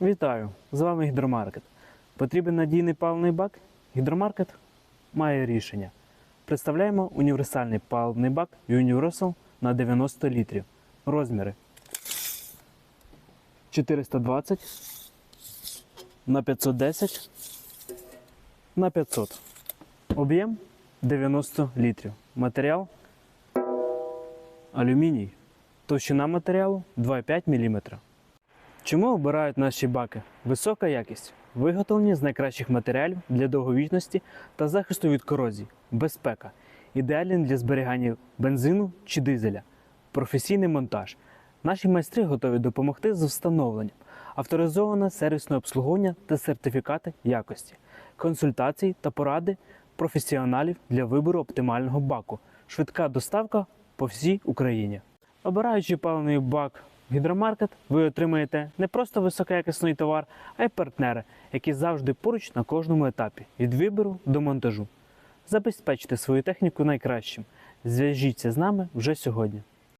Вітаю! З вами Гідромаркет. Потрібен надійний паливний бак? Гідромаркет має рішення. Представляємо універсальний паливний бак Universal на 90 літрів. Розміри 420 на 510 на 500. Об'єм 90 літрів. Матеріал алюміній. Товщина матеріалу 2,5 мм. Чому обирають наші баки? Висока якість, виготовлені з найкращих матеріалів для довговічності та захисту від корозії, безпека, ідеальний для зберігання бензину чи дизеля, професійний монтаж. Наші майстри готові допомогти з встановленням, авторизоване сервісне обслуговування та сертифікати якості, консультації та поради професіоналів для вибору оптимального баку, швидка доставка по всій Україні. Обираючи паливний бак гідромаркет, ви отримаєте не просто високоякісний товар, а й партнери, які завжди поруч на кожному етапі від вибору до монтажу. Забезпечте свою техніку найкращим. Зв'яжіться з нами вже сьогодні.